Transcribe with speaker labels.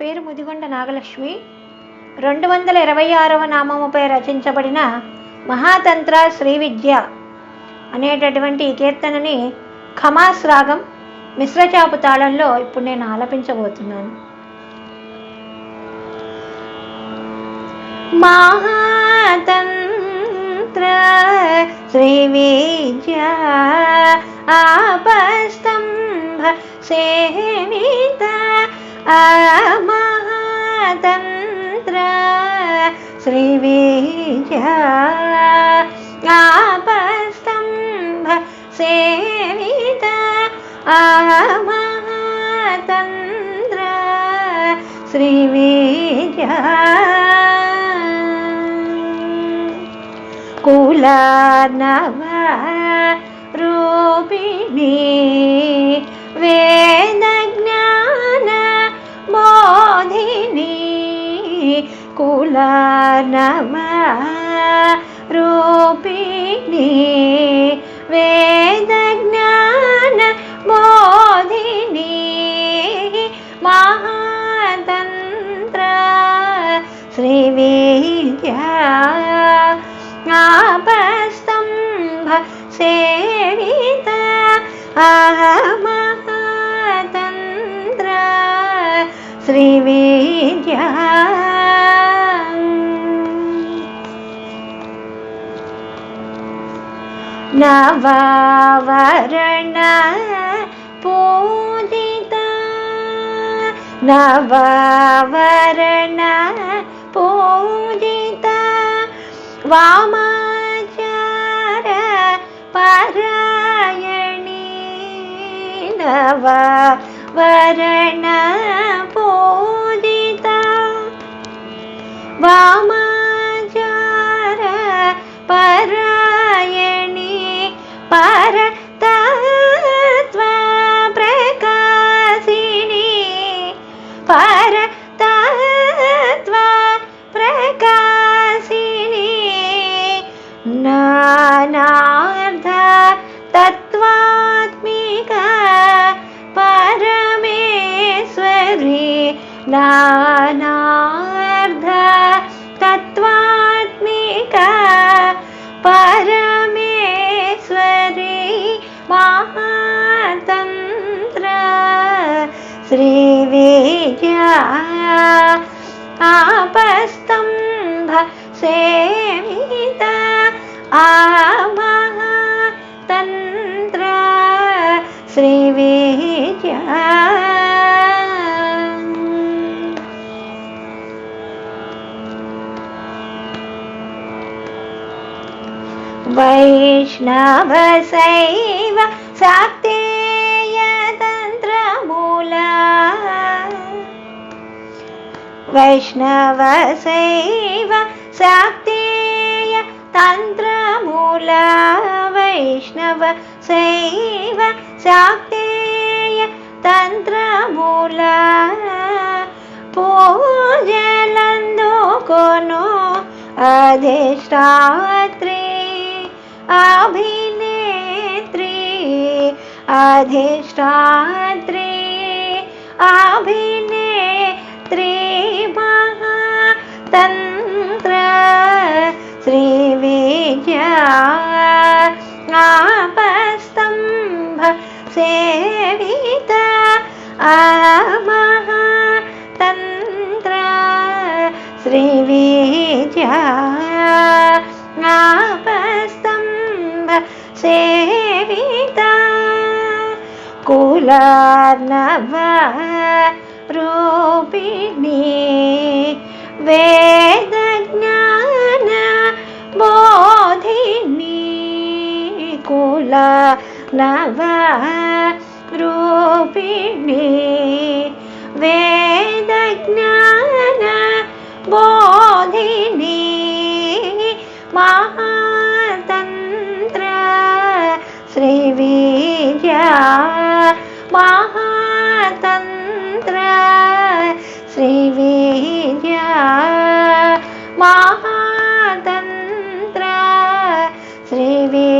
Speaker 1: పేరు ముదిగొండ నాగలక్ష్మి. రెండు వందల ఇరవై ఆరవ నామముపై రచించబడిన మహాతంత్ర శ్రీ విద్య అనేటటువంటి కీర్తనని ఖమాస్ రాగం మిశ్రచాపు తాళంలో ఇప్పుడు నేను ఆలపించబోతున్నాను. మహాతంత్ర శ్రీ విద్య ఆపస్తంభ సేవిత മഹാതന്ത്ര ശ്രീവീര്യ ആപസ്തംഭ സേവിത ആ മഹാതന്ത്ര ശ്രീവീര്യ കുലനവ രൂപിണി വേദ కులనవ రూపిణి వేద జ్ఞాన బోధిని మహాతంత్ర శ్రీ విద్యా ఆపస్తంభ సేవిత మహాతంత్ర శ్రీ విద్యా நவரண பூஜிதா நவரண பூஜிதா வாமாச்சார பாராயணி நவரண பூஜிதா வாமாச்சார பாராயணி नानार्ध तत्त्वात्मिका परमेश्वरी महातन्त्र श्रीविद्या आपस्तम्भ सेमित आ तन्त्र श्रीविज వైష్ణవశైవ శాక్తేయ తంత్రమూలా వైష్ణవశైవ శాక్తేయ తంత్రమూల వైష్ణవ శైవ శాక్తేయ తంత్రమూల పూజలందుకొను అధిష్టాత్రి अभिनेत्री अधिष्ठात्री अभिनेत्री महातन्त्र श्रीविद्या आपस्तम्भ सेविता महातन्त्र श्रीविद्या तन्त्र సేవిత కులనవ రూపిణి వేద జ్ఞాన బోధిని కుల నవ రూపిణి వేద జ్ఞాన श्रीवि